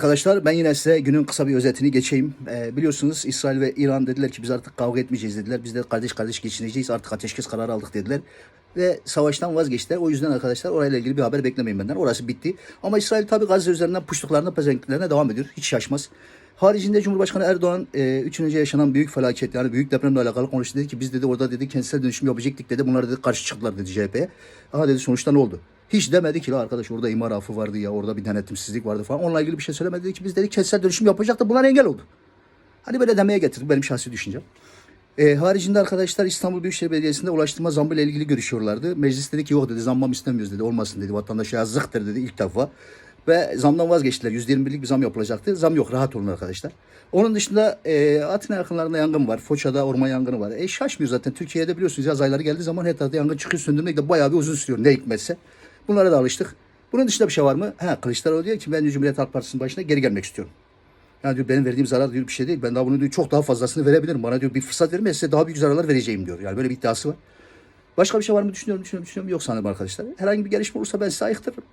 Arkadaşlar ben yine size günün kısa bir özetini geçeyim. Ee, biliyorsunuz İsrail ve İran dediler ki biz artık kavga etmeyeceğiz dediler. Biz de kardeş kardeş geçineceğiz artık ateşkes kararı aldık dediler. Ve savaştan vazgeçtiler. O yüzden arkadaşlar orayla ilgili bir haber beklemeyin benden. Orası bitti. Ama İsrail tabii Gazze üzerinden puştuklarına, pezevenkliklerine devam ediyor. Hiç şaşmaz. Haricinde Cumhurbaşkanı Erdoğan 3 önce yaşanan büyük felaket yani büyük depremle alakalı konuştu. Dedi ki biz dedi orada dedi kentsel dönüşüm yapacaktık dedi. Bunlar dedi karşı çıktılar dedi CHP'ye. Aha dedi sonuçta ne oldu? Hiç demedi ki arkadaş orada imar affı vardı ya orada bir denetimsizlik vardı falan. Onunla ilgili bir şey söylemedi. Ki biz dedi kentsel dönüşüm yapacaktı. Bunlar engel oldu. Hani böyle demeye getirdik benim şahsi düşüncem. E, haricinde arkadaşlar İstanbul Büyükşehir Belediyesi'nde ulaştırma zammı ile ilgili görüşüyorlardı. Meclis dedi ki yok dedi zammam istemiyoruz dedi. Olmasın dedi. Vatandaşa yazıktır dedi ilk defa. Ve zamdan vazgeçtiler. %21'lik bir zam yapılacaktı. Zam yok. Rahat olun arkadaşlar. Onun dışında e, Atina yakınlarında yangın var. Foça'da orman yangını var. E şaşmıyor zaten. Türkiye'de biliyorsunuz yaz ayları geldiği zaman her tarafta yangın çıkıyor. Söndürmek de bayağı bir uzun sürüyor. Ne hikmetse. Bunlara da alıştık. Bunun dışında bir şey var mı? Ha, Kılıçdaroğlu diyor ki ben de Cumhuriyet Halk Partisi'nin başına geri gelmek istiyorum. Yani diyor benim verdiğim zarar diyor bir şey değil. Ben daha bunu diyor çok daha fazlasını verebilirim. Bana diyor bir fırsat verin ben size daha büyük zararlar vereceğim diyor. Yani böyle bir iddiası var. Başka bir şey var mı düşünüyorum, düşünüyorum, düşünüyorum. Yok sanırım arkadaşlar. Herhangi bir gelişme olursa ben size ayıktırırım.